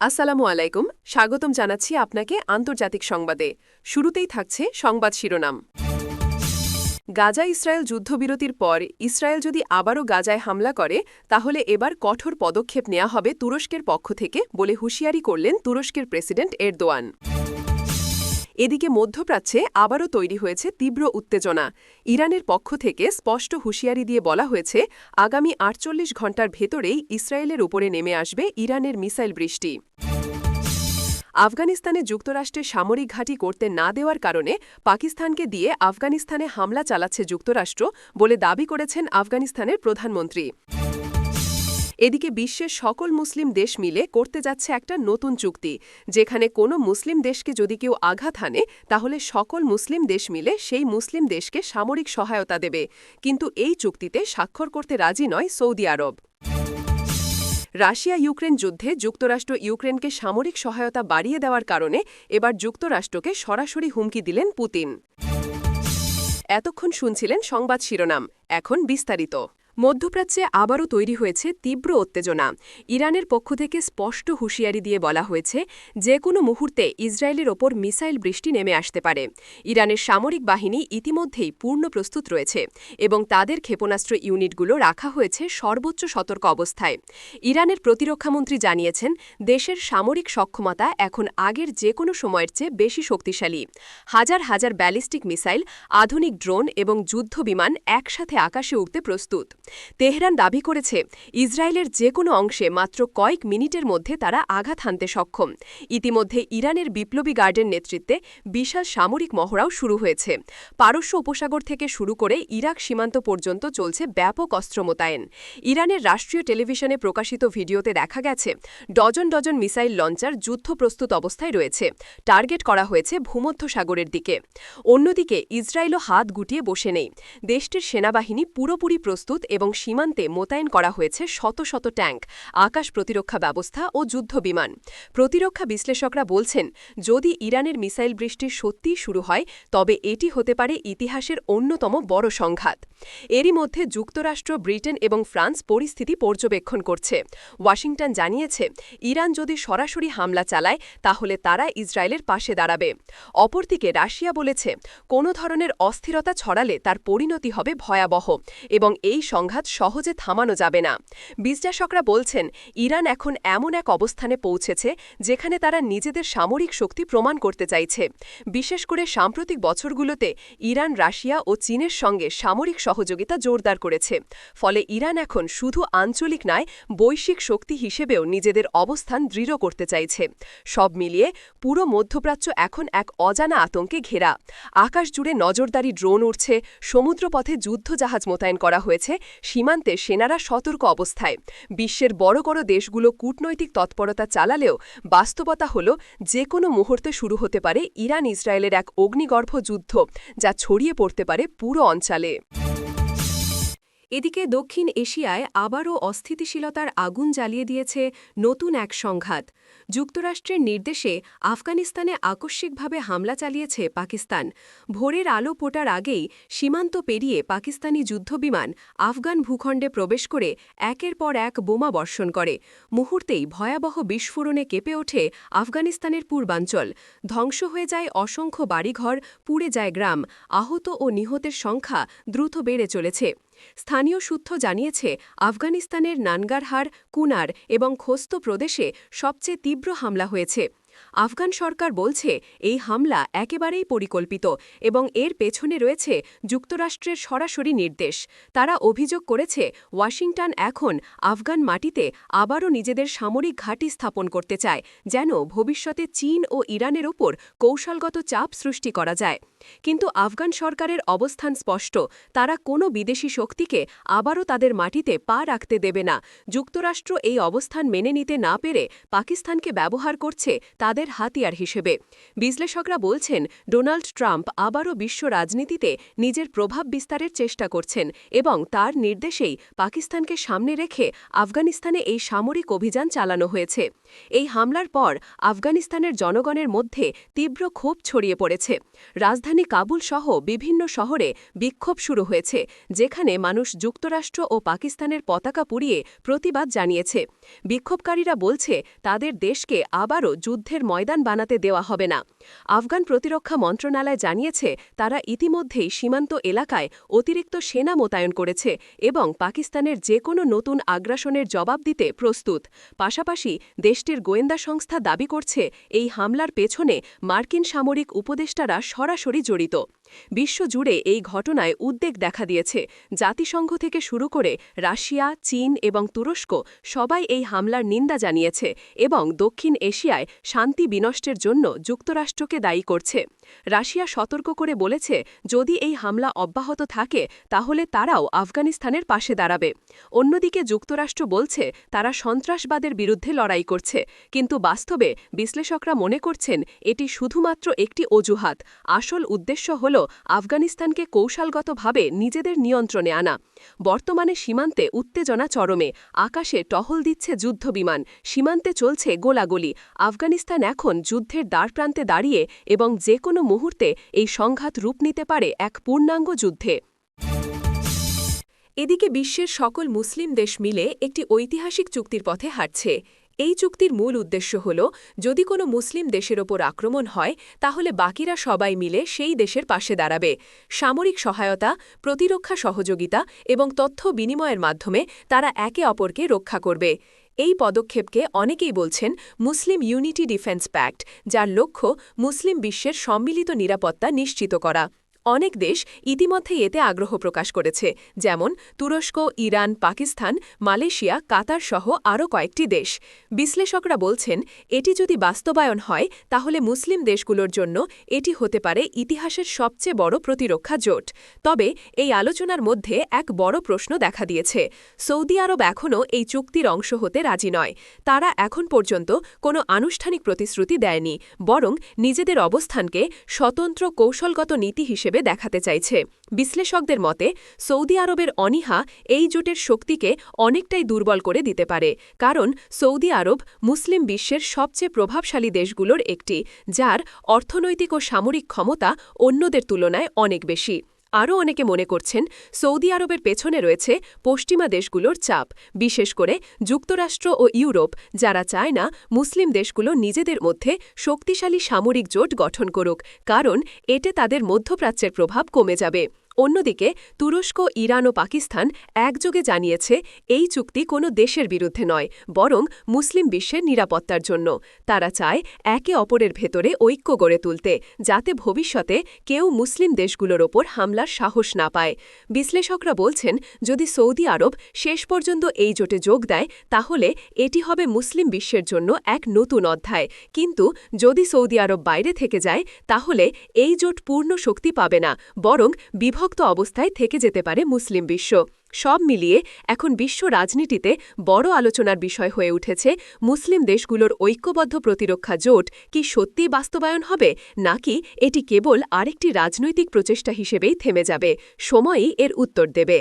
আসসালামু আলাইকুম, স্বাগতম জানাচ্ছি আপনাকে আন্তর্জাতিক সংবাদে। শুরুতেই থাকছে সংবাদ শিরোনাম। গাজা ইসরায়েল যুদ্ধবিরতির পর ইসরায়েল যদি আবারও গাজায় হামলা করে, তাহলে এবার কঠোর পদক্ষেপ নেওয়া হবে তুরস্কের পক্ষ থেকে বলে হুঁশিয়ারি করলেন তুরস্কের প্রেসিডেন্ট এরদোয়ান। এদিকে মধ্যপ্রাচ্যে আবারও তৈরি হয়েছে তীব্র উত্তেজনা। ইরানের পক্ষ থেকে স্পষ্ট হুঁশিয়ারি দিয়ে বলা হয়েছে, আগামী আটচল্লিশ ঘণ্টার ভেতরেই ইসরায়েলের উপরে নেমে আসবে ইরানের মিসাইল বৃষ্টি। আফগানিস্তানে যুক্তরাষ্ট্রের সামরিক ঘাঁটি করতে না দেওয়ার কারণে পাকিস্তানকে দিয়ে আফগানিস্তানে হামলা চালাচ্ছে যুক্তরাষ্ট্র বলে দাবি করেছেন আফগানিস্তানের প্রধানমন্ত্রী। এদিকে বিশ্বের সকল মুসলিম দেশ মিলে করতে যাচ্ছে একটা নতুন চুক্তি, যেখানে কোনো মুসলিম দেশকে যদি কেউ আঘাত হানে, তাহলে সকল মুসলিম দেশ মিলে সেই মুসলিম দেশকে সামরিক সহায়তা দেবে। কিন্তু এই চুক্তিতে স্বাক্ষর করতে রাজি নয় সৌদি আরব। রাশিয়া ইউক্রেন যুদ্ধে যুক্তরাষ্ট্র ইউক্রেনকে সামরিক সহায়তা বাড়িয়ে দেওয়ার কারণে এবার যুক্তরাষ্ট্রকে সরাসরি হুমকি দিলেন পুতিন। এতক্ষণ শুনছিলেন সংবাদ শিরোনাম, এখন বিস্তারিত। মধ্যপ্রাচ্যে আবারও তৈরি হয়েছে তীব্র উত্তেজনা। ইরানের পক্ষ থেকে স্পষ্ট হুঁশিয়ারি দিয়ে বলা হয়েছে যে কোনো মুহূর্তে ইসরায়েলের ওপর মিসাইল বৃষ্টি নেমে আসতে পারে। ইরানের সামরিক বাহিনী ইতিমধ্যেই পূর্ণ প্রস্তুত রয়েছে এবং তাদের ক্ষেপণাস্ত্র ইউনিটগুলো রাখা হয়েছে সর্বোচ্চ সতর্ক অবস্থায়। ইরানের প্রতিরক্ষামন্ত্রী জানিয়েছেন, দেশের সামরিক সক্ষমতা এখন আগের যে কোনো সময়ের চেয়ে বেশি শক্তিশালী। হাজার হাজার ব্যালিস্টিক মিসাইল, আধুনিক ড্রোন এবং যুদ্ধ বিমান একসাথে আকাশে উঠতে প্রস্তুত। তেহরান দাবি করেছে, ইসরায়েলের যে কোনো অংশে মাত্র কয়েক মিনিটের মধ্যে তারা আঘাত হানতে সক্ষম। ইতিমধ্যে ইরানের বিপ্লবী গার্ডের নেতৃত্বে বিশাল সামরিক মহড়াও শুরু হয়েছে। পারস্য উপসাগর থেকে শুরু করে ইরাক সীমান্ত পর্যন্ত চলছে ব্যাপক অস্ত্র মোতায়েন। ইরানের রাষ্ট্রীয় টেলিভিশনে প্রকাশিত ভিডিওতে দেখা গেছে, ডজন ডজন মিসাইল লঞ্চার যুদ্ধপ্রস্তুত অবস্থায় রয়েছে। টার্গেট করা হয়েছে ভূমধ্য সাগরের দিকে। অন্যদিকে ইসরায়েলও হাত গুটিয়ে বসে নেই। দেশটির সেনাবাহিনী পুরোপুরি প্রস্তুত এবং সীমান্তে মোতায়েন করা হয়েছে শত শত ট্যাঙ্ক, আকাশ প্রতিরক্ষা ব্যবস্থা ও যুদ্ধ বিমান। প্রতিরক্ষা বিশ্লেষকরা বলছেন, যদি ইরানের মিসাইল বৃষ্টি সত্যিই শুরু হয়, তবে এটি হতে পারে ইতিহাসের অন্যতম বড় সংঘাত। এরই মধ্যে যুক্তরাষ্ট্র, ব্রিটেন এবং ফ্রান্স পরিস্থিতি পর্যবেক্ষণ করছে। ওয়াশিংটন জানিয়েছে, ইরান যদি সরাসরি হামলা চালায়, তাহলে তারা ইসরায়েলের পাশে দাঁড়াবে। অপরদিকে রাশিয়া বলেছে, কোনো ধরনের অস্থিরতা ছড়ালে তার পরিণতি হবে ভয়াবহ এবং এই সংঘাত সহজে থামানো যাবে না। বিশ্লেষকরা বলছেন, ইরান এখন এমন এক অবস্থানে পৌঁছেছে যেখানে তারা নিজেদের সামরিক শক্তি প্রমাণ করতে চাইছে। বিশেষ করে সাম্প্রতিক বছরগুলোতে ইরান, রাশিয়া ও চীনের সঙ্গে সামরিক সহযোগিতা জোরদার করেছে। ফলে ইরান এখন শুধু আঞ্চলিক নয়, বৈশ্বিক শক্তি হিসেবেও নিজেদের অবস্থান দৃঢ় করতে চাইছে। সব মিলিয়ে পুরো মধ্যপ্রাচ্য এখন এক অজানা আতঙ্কে ঘেরা। আকাশ জুড়ে নজরদারি ড্রোন উঠছে সমুদ্রপথে যুদ্ধজাহাজ মোতায়েন করা হয়েছে সীমান্তে সেনারা সতর্ক অবস্থায়। বিশ্বের বড় বড় দেশগুলো কূটনৈতিক তৎপরতা চালালেও বাস্তবতা হল যে কোনো মুহূর্তে শুরু হতে পারে ইরান ইসরায়েলের এক অগ্নিগর্ভ যুদ্ধ, যা ছড়িয়ে পড়তে পারে পুরো অঞ্চলে। এদিকে দক্ষিণ এশিয়ায় আবারও অস্থিতিশীলতার আগুন জ্বালিয়ে দিয়েছে নতুন এক সংঘাত। যুক্তরাষ্ট্রের নির্দেশে আফগানিস্তানে আকস্মিকভাবে হামলা চালিয়েছে পাকিস্তান। ভোরের আলো পোটার আগেই সীমান্ত পেরিয়ে পাকিস্তানি যুদ্ধবিমান আফগান ভূখণ্ডে প্রবেশ করে একের পর এক বোমা বর্ষণ করে। মুহূর্তেই ভয়াবহ বিস্ফোরণে কেঁপে ওঠে আফগানিস্তানের পূর্বাঞ্চল। ধ্বংস হয়ে যায় অসংখ্য বাড়িঘর, পুড়ে যায় গ্রাম। আহত ও নিহতের সংখ্যা দ্রুত বেড়ে চলেছে। স্থানীয় সূত্র জানিয়েছে আফগানিস্তানের নানগারহার কুনার এবং খোস্ত প্রদেশে সবচেয়ে তীব্র হামলা হয়েছে। আফগান সরকার বলছে, এই হামলা একেবারেই পরিকল্পিত এবং এর পেছনে রয়েছে যুক্তরাষ্ট্রের সরাসরি নির্দেশ। তারা অভিযোগ করেছে, ওয়াশিংটন এখন আফগান মাটিতে আবারও নিজেদের সামরিক ঘাঁটি স্থাপন করতে চায়, যেন ভবিষ্যতে চীন ও ইরানের ওপর কৌশলগত চাপ সৃষ্টি করা যায়। কিন্তু আফগান সরকারের অবস্থান স্পষ্ট, তারা কোনো বিদেশি শক্তিকে আবারও তাদের মাটিতে পা রাখতে দেবে না। যুক্তরাষ্ট্র এই অবস্থান মেনে নিতে না পেরে পাকিস্তানকে ব্যবহার করছে তাদের হাতিয়ার হিসেবে। বিশ্লেষকরা বলছেন, ডোনাল্ড ট্রাম্প আবারও বিশ্ব রাজনীতিতে নিজের প্রভাব বিস্তারের চেষ্টা করছেন এবং তার নির্দেশেই পাকিস্তানকে সামনে রেখে আফগানিস্তানে এই সামরিক অভিযান চালানো হয়েছে। এই হামলার পর আফগানিস্তানের জনগণের মধ্যে তীব্র ক্ষোভ ছড়িয়ে পড়েছে। রাজধানী কাবুল সহ বিভিন্ন শহরে বিক্ষোভ শুরু হয়েছে, যেখানে মানুষ যুক্তরাষ্ট্র ও পাকিস্তানের পতাকা পুড়িয়ে প্রতিবাদ জানিয়েছে। বিক্ষোভকারীরা বলছে, তাদের দেশকে আবারও যুদ্ধের ময়দান বানাতে দেওয়া হবে না। আফগান প্রতিরক্ষা মন্ত্রণালয় জানিয়েছে, তারা ইতিমধ্যেই সীমান্ত এলাকায় অতিরিক্ত সেনা মোতায়েন করেছে এবং পাকিস্তানের যে কোনো নতুন আগ্রাসনের জবাব দিতে প্রস্তুত। পাশাপাশি দেশটির গোয়েন্দা সংস্থা দাবি করছে, এই হামলার পেছনে মার্কিন সামরিক উপদেষ্টারা সরাসরি জড়িত। বিশ্বজুড়ে এই ঘটনায় উদ্বেগ দেখা দিয়েছে। জাতিসংঘ থেকে শুরু করে রাশিয়া, চীন এবং তুরস্ক সবাই এই হামলার নিন্দা জানিয়েছে এবং দক্ষিণ এশিয়ায় শান্তি বিনষ্টের জন্য যুক্তরাষ্ট্রকে দায়ী করছে। রাশিয়া সতর্ক করে বলেছে, যদি এই হামলা অব্যাহত থাকে, তাহলে তারাও আফগানিস্তানের পাশে দাঁড়াবে। অন্যদিকে যুক্তরাষ্ট্র বলছে, তারা সন্ত্রাসবাদের বিরুদ্ধে লড়াই করছে। কিন্তু বাস্তবে বিশ্লেষকরা মনে করছেন, এটি শুধুমাত্র একটি অজুহাত। আসল উদ্দেশ্য হল আফগানিস্তানকে কৌশলগতভাবে নিজেদের নিয়ন্ত্রণে আনা। বর্তমানে সীমান্তে উত্তেজনা চরমে। আকাশে টহল দিচ্ছে যুদ্ধবিমান। সীমান্তে চলছে গোলাগুলি। আফগানিস্তান এখন যুদ্ধের দ্বারপ্রান্তে দাঁড়িয়ে এবং যে কোনো মুহূর্তে এই সংঘাত রূপ নিতে পারে এক পূর্ণাঙ্গ যুদ্ধে। এদিকে বিশ্বের সকল মুসলিম দেশ মিলে একটি ঐতিহাসিক চুক্তির পথে হাঁটছে। এই চুক্তির মূল উদ্দেশ্য হল, যদি কোনো মুসলিম দেশের ওপর আক্রমণ হয়, তাহলে বাকিরা সবাই মিলে সেই দেশের পাশে দাঁড়াবে। সামরিক সহায়তা, প্রতিরক্ষা সহযোগিতা এবং তথ্য বিনিময়ের মাধ্যমে তারা একে অপরকে রক্ষা করবে। এই পদক্ষেপকে অনেকেই বলছেন মুসলিম ইউনিটি ডিফেন্স প্যাক্ট, যার লক্ষ্য মুসলিম বিশ্বের সম্মিলিত নিরাপত্তা নিশ্চিত করা। অনেক দেশ ইতিমধ্যেই এতে আগ্রহ প্রকাশ করেছে, যেমন তুরস্ক, ইরান, পাকিস্তান, মালয়েশিয়া, কাতার সহ আরও কয়েকটি দেশ। বিশ্লেষকরা বলছেন, এটি যদি বাস্তবায়ন হয়, তাহলে মুসলিম দেশগুলোর জন্য এটি হতে পারে ইতিহাসের সবচেয়ে বড় প্রতিরক্ষা জোট। তবে এই আলোচনার মধ্যে এক বড় প্রশ্ন দেখা দিয়েছে, সৌদি আরব এখনও এই চুক্তির অংশ হতে রাজি নয়। তারা এখন পর্যন্ত কোনো আনুষ্ঠানিক প্রতিশ্রুতি দেয়নি, বরং নিজেদের অবস্থানকে স্বতন্ত্র কৌশলগত নীতি হিসেবে হিসেবে দেখাতে চাইছে। বিশ্লেষকদের মতে, সৌদি আরবের অনিহা এই জোটের শক্তিকে অনেকটাই দুর্বল করে দিতে পারে, কারণ সৌদি আরব মুসলিম বিশ্বের সবচেয়ে প্রভাবশালী দেশগুলোর একটি, যার অর্থনৈতিক ও সামরিক ক্ষমতা অন্যদের তুলনায় অনেক বেশি। আরও অনেকে মনে করছেন সৌদি আরবের পেছনে রয়েছে পশ্চিমা দেশগুলোর চাপ, বিশেষ করে যুক্তরাষ্ট্র ও ইউরোপ, যারা চায় না মুসলিম দেশগুলো নিজেদের মধ্যে শক্তিশালী সামরিক জোট গঠন করুক, কারণ এতে তাদের মধ্যপ্রাচ্যের প্রভাব কমে যাবে। অন্যদিকে, তুরস্ক, ইরান ও পাকিস্তান একযোগে জানিয়েছে এই চুক্তি কোনো দেশের বিরুদ্ধে নয়, বরং মুসলিম বিশ্বের নিরাপত্তার জন্য। তারা চায় একে অপরের ভেতরে ঐক্য গড়ে তুলতে, যাতে ভবিষ্যতে কেউ মুসলিম দেশগুলোর ওপর হামলার সাহস না পায়। বিশ্লেষকরা বলছেন, যদি সৌদি আরব শেষ পর্যন্ত এই জোটে যোগ দেয়, তাহলে এটি হবে মুসলিম বিশ্বের জন্য এক নতুন অধ্যায়। কিন্তু যদি সৌদি আরব বাইরে থেকে যায়, তাহলে এই জোট পূর্ণ শক্তি পাবে না, বরং বিভক্ত বিভক্ত অবস্থায় থেকে যেতে পারে মুসলিম বিশ্ব। সব মিলিয়ে এখন বিশ্ব রাজনীতিতে বড় আলোচনার বিষয় হয়ে উঠেছে, মুসলিম দেশগুলোর ঐক্যবদ্ধ প্রতিরক্ষা জোট কি সত্যি বাস্তবায়ন হবে, নাকি এটি কেবল আরেকটি রাজনৈতিক প্রচেষ্টা হিসেবেই থেমে যাবে, সময়ই এর উত্তর দেবে।